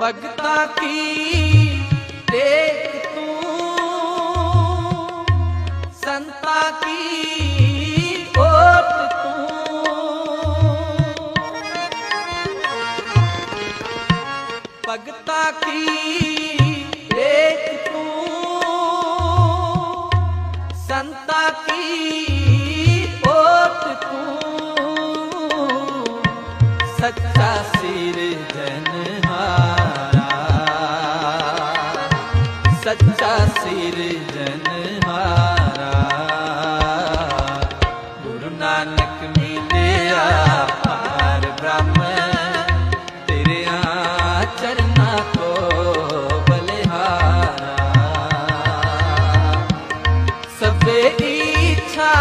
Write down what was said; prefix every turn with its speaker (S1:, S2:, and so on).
S1: ਭਗਤਾ ਕੀ ਦੇਖ ਤੂੰ? ਸੰਤਾ ਕੀ ਓਟ ਤੂੰ? ਭਗਤਾ ਕੀ ਦੇਖ ਤੂੰ? ਸੰਤਾ ਕੀ ਓਟ ਤੂੰ? ਸੱਚਾ ਸੱਚਾ ਸਿਰਜਨ ਹਾਰਾ ਗੁਰੂ ਨਾਨਕ ਮਿਲਿਆ ਪਰ ਬ੍ਰਹਮ। ਤੇਰੇ ਆਚਰਨਾ ਕੋ ਬਲਿਹਾਰਾ। ਇੱਛਾ